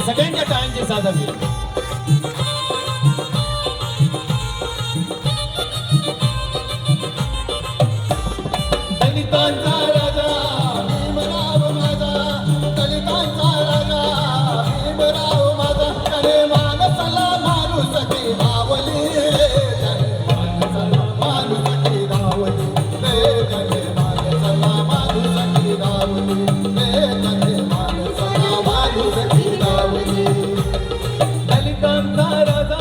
Second time जे साधन cantarás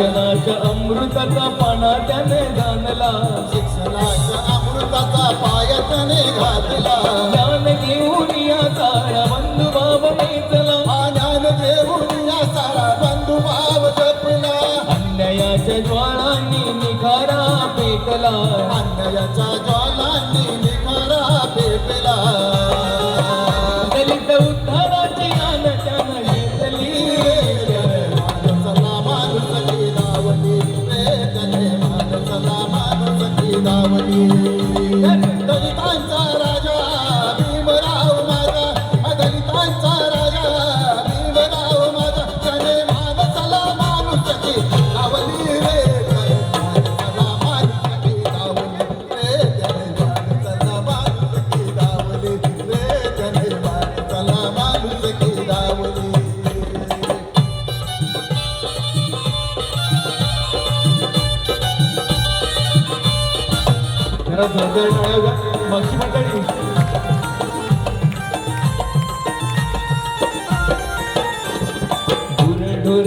शिक्षणाच्या अमृताचा पाना त्याने जाणला शिक्षणाच्या अमृताचा पाया त्याने घातला. ज्ञान घेऊन या सारा बंधू भाव चला ज्ञान घेऊन या सारा बंधू भाव जपला. अन्यायाच्या ज्वाळांनी निखारा पेटला. अन्यायाच्या ज्वाळा आता जलदारी आयोगा मक्षी मंडळी ढोर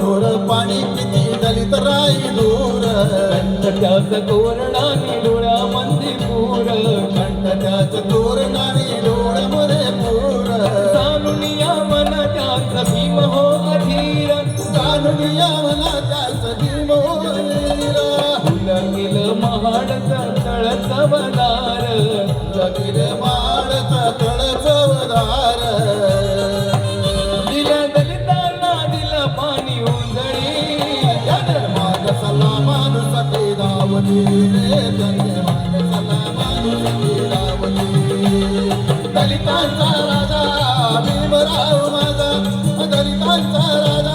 ढोर पाणी पिती दलित राई दूर. डोळ्या मंदी पूर. कंठ त्याच तोरणाने दलितांचा राजा भीमराव माझा दलितांचा राजा.